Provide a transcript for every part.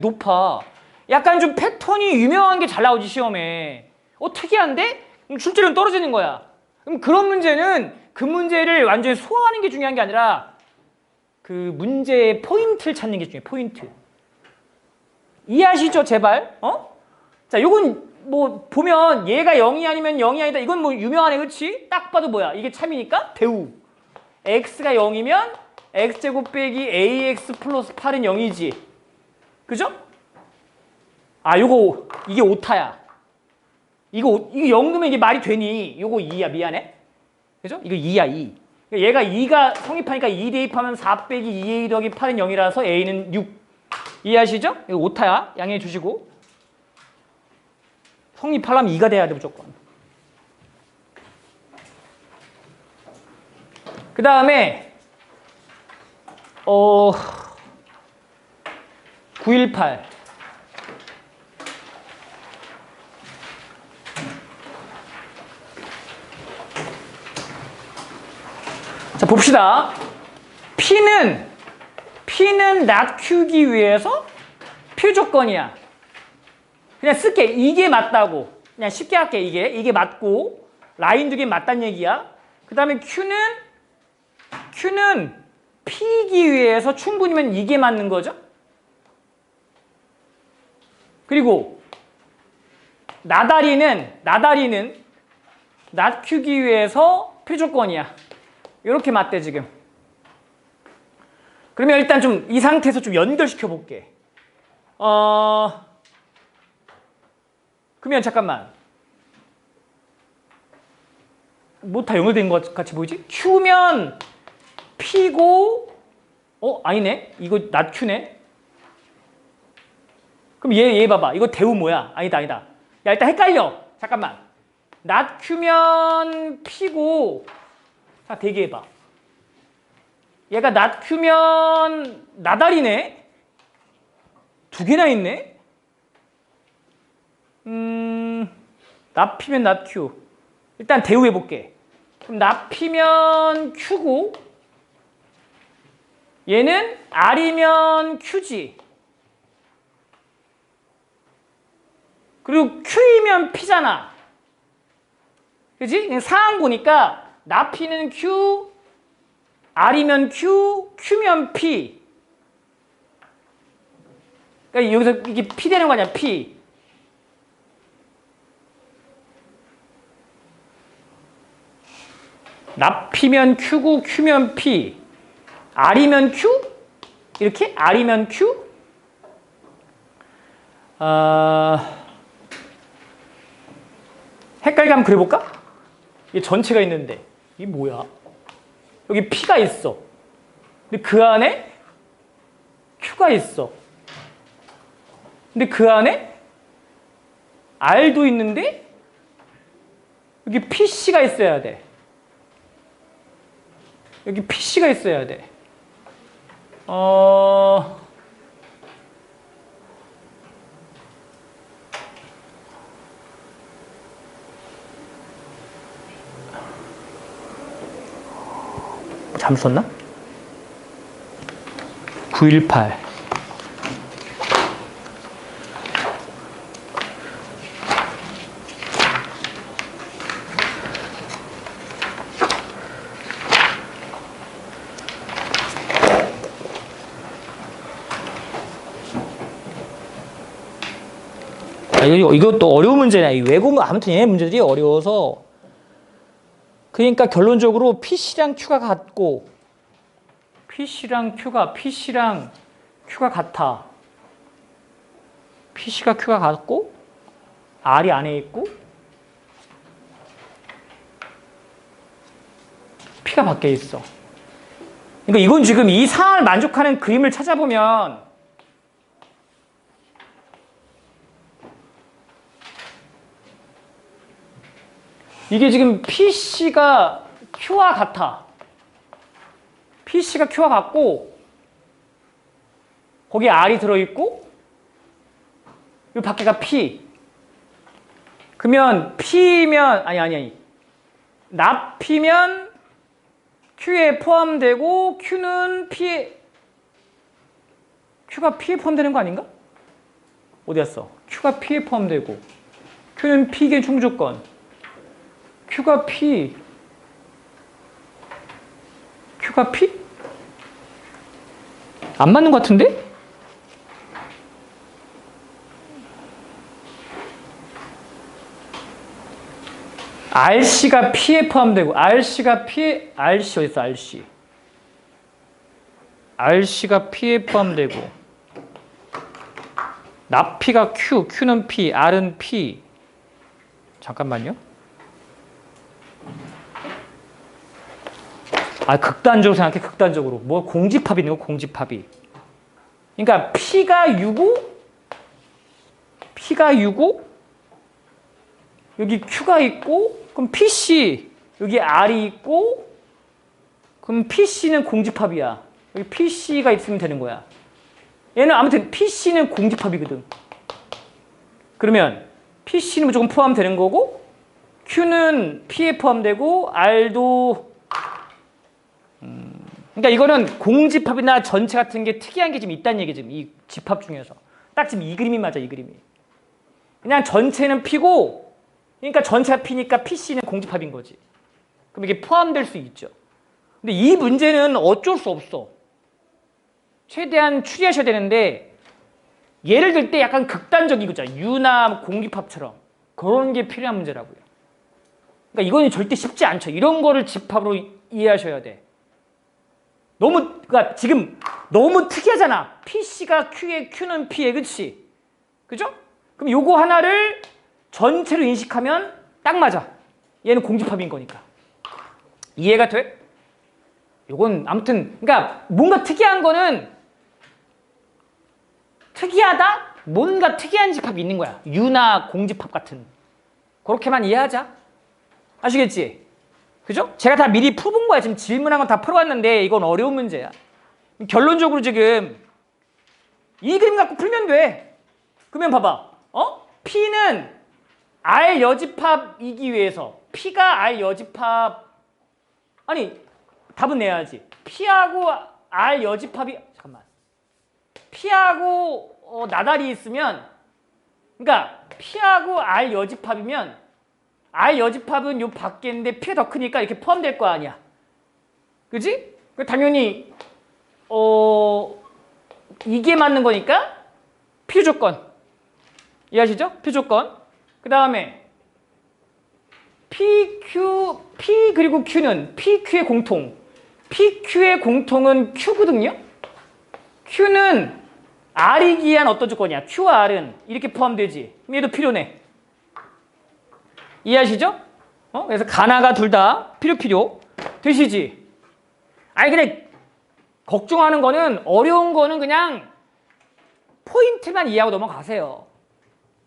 높아. 약간 좀 패턴이 유명한 게 잘 나오지 시험에. 어 특이한데? 그럼 출제는 떨어지는 거야. 그럼 그런 문제는 그 문제를 완전히 소화하는 게 중요한 게 아니라 그 문제의 포인트를 찾는 게 중요해. 포인트. 이해하시죠, 제발? 어? 자, 요건 뭐 보면 얘가 0이 아니면 0이 아니다. 이건 뭐 유명하네, 그렇지? 딱 봐도 뭐야? 이게 참이니까 대우. x가 0이면 x제곱 빼기 ax 플러스 8은 0이지. 그죠? 아, 요거 이게 오타야. 이거 오- 이거 0 넣으면 이게 말이 되니? 요거 2야. 미안해. 그죠? 이거 2야, 2. 얘가 2가 성립하니까 2 대입하면 4 빼기 2a 더하기 8은 0이라서 a는 6. 이해하시죠? 이거 오타야. 양해해 주시고. 성립하려면 2가 돼야 돼, 무조건. 그 다음에, 어, 918. 자, 봅시다. P는, P는 낮추기 위해서 필조건이야. 그냥 쓸게. 이게 맞다고. 그냥 쉽게 할게. 이게. 이게 맞고, 라인 두 개 맞단 얘기야. 그 다음에 Q는, Q는 P이기 위해서 충분히면 이게 맞는 거죠. 그리고, 나다리는, 나다리는 낮추기 위해서 필조건이야. 이렇게 맞대 지금. 그러면 일단 좀 이 상태에서 좀 연결시켜 볼게. 어 그러면 잠깐만. 뭐 다 연결된 것 같이 보이지? Q면 P고 어 아니네. 이거 낮 Q네. 그럼 얘 얘 봐봐. 이거 대우 뭐야? 아니다 아니다. 야 일단 헷갈려. 잠깐만. 낮 Q면 P고 자, 대기해봐. 얘가 낮큐면 나달이네? 두 개나 있네? 음, 납피면 납큐. 일단 대우해볼게. 그럼 납피면 큐고, 얘는 R이면 큐지. 그리고 Q이면 P잖아. 그지? 상황 보니까 나피는 Q, R이면 Q, Q면 P. 그러니까 여기서 이게 P 되는 거 아니야, P. 납피면 Q고 Q면 P. R이면 Q? 이렇게? R이면 Q? 아... 헷갈리게 한번 그려볼까? 이게 전체가 있는데 이게 뭐야? 여기 P가 있어. 근데 그 안에 Q가 있어. 근데 그 안에 R도 있는데 여기 PC가 있어야 돼. 여기 PC가 있어야 돼. 어... 잘못 썼나? 918 아, 이것도 어려운 문제냐. 이 외국, 아무튼 얘 문제들이 어려워서. 그러니까 결론적으로 PC랑 Q가 같고, PC랑 Q가, PC랑 Q가 같아. PC가 Q가 같고, R이 안에 있고, P가 밖에 있어. 그러니까 이건 지금 이 상황을 만족하는 그림을 찾아보면, 이게 지금 PC가 Q와 같아. PC가 Q와 같고, 거기에 R이 들어있고, 이 밖에가 P. 그러면 P면, 아니, 아니, 아니. 납피면 Q에 포함되고, Q는 P에, Q가 P에 포함되는 거 아닌가? 어디 갔어? Q가 P에 포함되고 Q는 P계 충조건 Q가 P Q가 P? 안 맞는 것 같은데? RC가 P에 포함되고 RC가 P에 RC 어디 있어 RC RC가 P에 포함되고 납P가 Q, Q는 P, R은 P 잠깐만요 아 극단적으로 생각해 극단적으로. 뭐 공집합이 있는 거 공집합이. 그러니까 P가 6고 P가 6고 여기 Q가 있고 그럼 PC. 여기 R이 있고 그럼 PC는 공집합이야. 여기 PC가 있으면 되는 거야. 얘는 아무튼 PC는 공집합이거든. 그러면 PC는 무조건 포함되는 거고 Q는 P에 포함되고 R도 음, 그러니까 이거는 공집합이나 전체 같은 게 특이한 게좀 있다는 얘기 지금 이 집합 중에서. 딱 지금 이 그림이 맞아 이 그림이. 그냥 전체는 P고 그러니까 전체가 P니까 PC는 공집합인 거지. 그럼 이게 포함될 수 있죠. 근데 이 문제는 어쩔 수 없어. 최대한 추리하셔야 되는데 예를 들 때 약간 극단적이죠. 유나 공집합처럼. 그런 게 필요한 문제라고요. 그러니까 이거는 절대 쉽지 않죠. 이런 거를 집합으로 이해하셔야 돼 너무 그러니까 지금 너무 특이하잖아. PC가 Q에 Q는 P에 그치? 그죠? 그럼 요거 하나를 전체로 인식하면 딱 맞아. 얘는 공집합인 거니까. 이해가 돼? 요건 아무튼 그러니까 뭔가 특이한 거는 특이하다? 뭔가 특이한 집합이 있는 거야. 유나 공집합 같은. 그렇게만 이해하자. 아시겠지? 그죠? 제가 다 미리 풀어본 거야. 지금 질문한 건 다 풀어왔는데 이건 어려운 문제야. 결론적으로 지금 이 그림 갖고 풀면 돼. 그러면 봐봐. 어? P는 R 여집합이기 위해서 P가 R 여집합 아니 답은 내야지. P하고 R 여집합이 잠깐만. P하고 어, 나달이 있으면 그러니까 P하고 R 여집합이면 R 여집합은 요 밖에인데 P가 더 크니까 이렇게 포함될 거 아니야. 그지? 당연히 어 이게 맞는 거니까 P 조건 이해하시죠? P 조건 그 다음에 PQ P 그리고 Q는 PQ의 공통 PQ의 공통은 Q거든요. Q는 R이기 위한 어떤 조건이야? Q와 R은 이렇게 포함되지. 얘도 필요네. 이해하시죠? 어? 그래서 가나가 둘 다 필요 필요 되시지? 아니 근데 걱정하는 거는 어려운 거는 그냥 포인트만 이해하고 넘어가세요.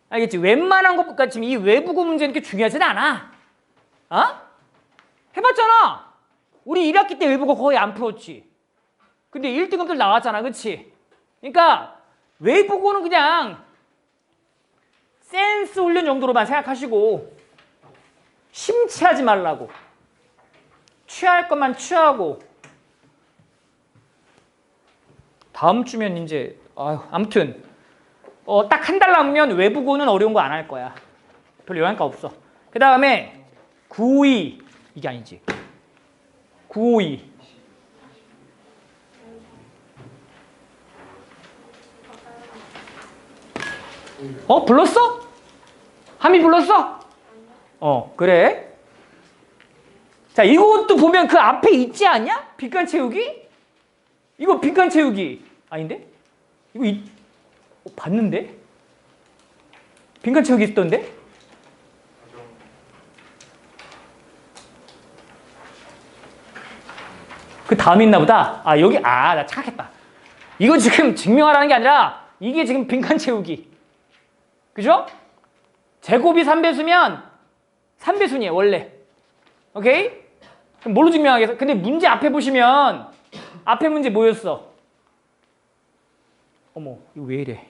알겠지? 웬만한 것보다 지금 이 외부고 문제는 그렇게 중요하진 않아. 어? 해봤잖아. 우리 1학기 때 외부고 거의 안 풀었지. 근데 1등급들 나왔잖아. 그치? 그러니까 외부고는 그냥 센스 훈련 정도로만 생각하시고 심취하지 말라고. 취할 것만 취하고. 다음 주면 이제 아유, 아무튼 어, 딱 한 달 남으면 외부고는 어려운 거 안 할 거야. 별 영향가 없어. 그 다음에 952 이게 아니지. 952 어 불렀어? 함이 불렀어? 어 그래 자 이것도 보면 그 앞에 있지 않냐? 빈칸 채우기? 이거 빈칸 채우기 아닌데? 이거 이, 어, 봤는데? 빈칸 채우기 있던데? 그 다음에 있나 보다 아 여기 아 나 착각했다 이거 지금 증명하라는 게 아니라 이게 지금 빈칸 채우기 그죠? 제곱이 3배수면 3배순이에요 원래 오케이? 그럼 뭘로 증명하겠어? 근데 문제 앞에 보시면 앞에 문제 뭐였어? 어머 이거 왜 이래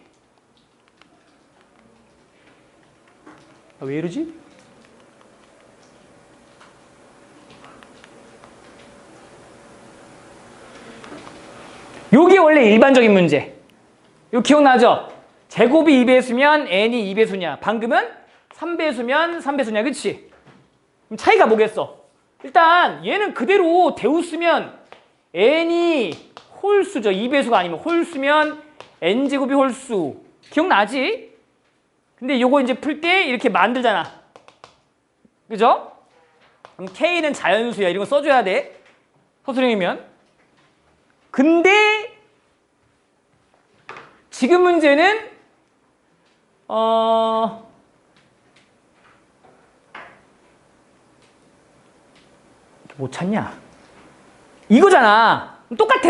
아, 왜 이러지? 요게 원래 일반적인 문제 이거 기억나죠? 제곱이 2배수면 n이 2배수냐? 방금은 3배수면 3배수냐? 그치? 그럼 차이가 뭐겠어? 일단 얘는 그대로 대우쓰면 n이 홀수죠. 2배수가 아니면 홀수면 n제곱이 홀수. 기억나지? 근데 요거 이제 풀 때 이렇게 만들잖아. 그죠? 그럼 k는 자연수야. 이런 거 써줘야 돼. 서술형이면. 근데 지금 문제는 어 못 찾냐? 이거잖아. 똑같아.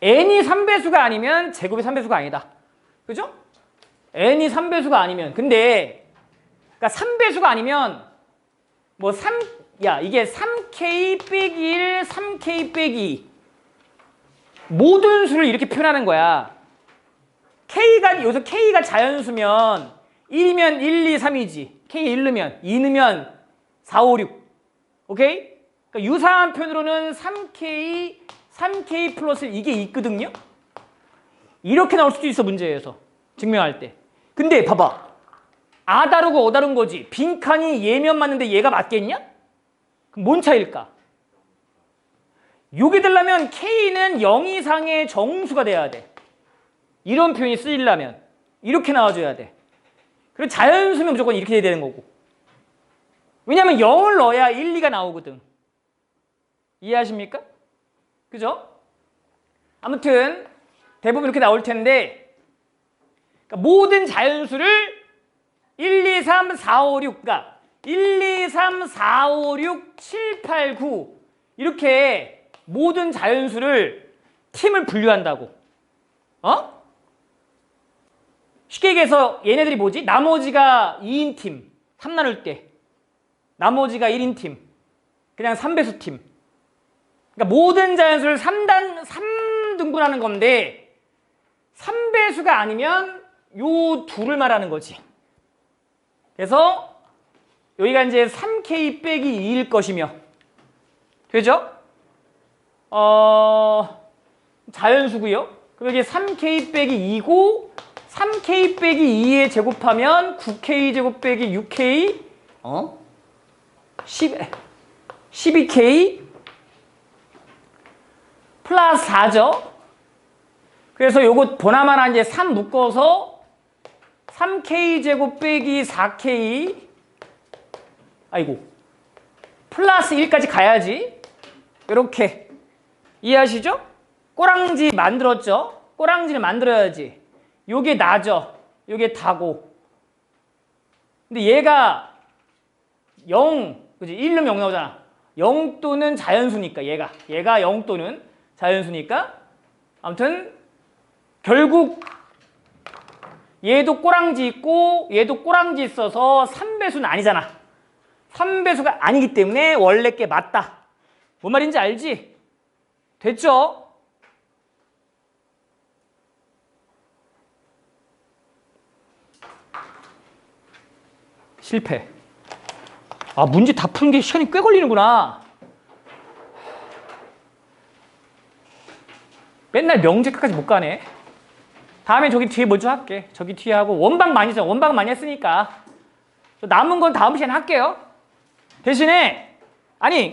n이 3배수가 아니면 제곱이 3배수가 아니다. 그죠? n이 3배수가 아니면 근데 그러니까 3배수가 아니면 뭐 3, 야 이게 3k 빼기 1, 3k 빼기 2 모든 수를 이렇게 표현하는 거야. k가 여기서 k가 자연수면 1이면 1, 2, 3이지. k 1 넣으면 2 넣으면 4, 5, 6. 오케이? 그러니까 유사한 표현으로는 3k, 3k 플러스 이게 있거든요. 이렇게 나올 수도 있어 문제에서 증명할 때. 근데 봐봐. 아 다르고 어 다른 거지. 빈칸이 얘면 맞는데 얘가 맞겠냐? 그럼 뭔 차이일까? 요게 되려면 k는 0 이상의 정수가 돼야 돼. 이런 표현이 쓰이려면 이렇게 나와줘야 돼. 그리고 자연수면 무조건 이렇게 돼야 되는 거고. 왜냐면 0을 넣어야 1, 2가 나오거든. 이해하십니까? 그죠? 아무튼 대부분 이렇게 나올 텐데 그러니까 모든 자연수를 1, 2, 3, 4, 5, 6 그러니까 1, 2, 3, 4, 5, 6, 7, 8, 9 이렇게 모든 자연수를 팀을 분류한다고. 어? 쉽게 얘기해서 얘네들이 뭐지? 나머지가 2인 팀, 3 나눌 때. 나머지가 1인 팀. 그냥 3배수 팀. 그러니까 모든 자연수를 3단, 3등분하는 건데 3배수가 아니면 요 둘을 말하는 거지. 그래서 여기가 이제 3k 빼기 2일 것이며 되죠? 어, 자연수고요. 그럼 여기 3k 빼기 2고 3k 빼기 2에 제곱하면 9k 제곱 빼기 6k 어? 10, 12k 플러스 4죠. 그래서 요거 보나마나 이제 3 묶어서 3k 제곱 빼기 4k 아이고 플러스 1까지 가야지. 이렇게 이해하시죠? 꼬랑지 만들었죠? 꼬랑지를 만들어야지. 요게 나죠. 요게 다고. 근데 얘가 0, 그지? 1은 0 나오잖아. 0 또는 자연수니까 얘가. 얘가 0 또는 자연수니까. 아무튼 결국 얘도 꼬랑지 있고 얘도 꼬랑지 있어서 3배수는 아니잖아. 3배수가 아니기 때문에 원래 게 맞다. 뭔 말인지 알지? 됐죠? 실패. 아, 문제 다 푸는 게 시간이 꽤 걸리는구나. 맨날 명제 끝까지 못 가네. 다음에 저기 뒤에 먼저 할게. 저기 뒤에 하고 원방 많이 써. 원방 많이 했으니까. 남은 건 다음 시간에 할게요. 대신에 아니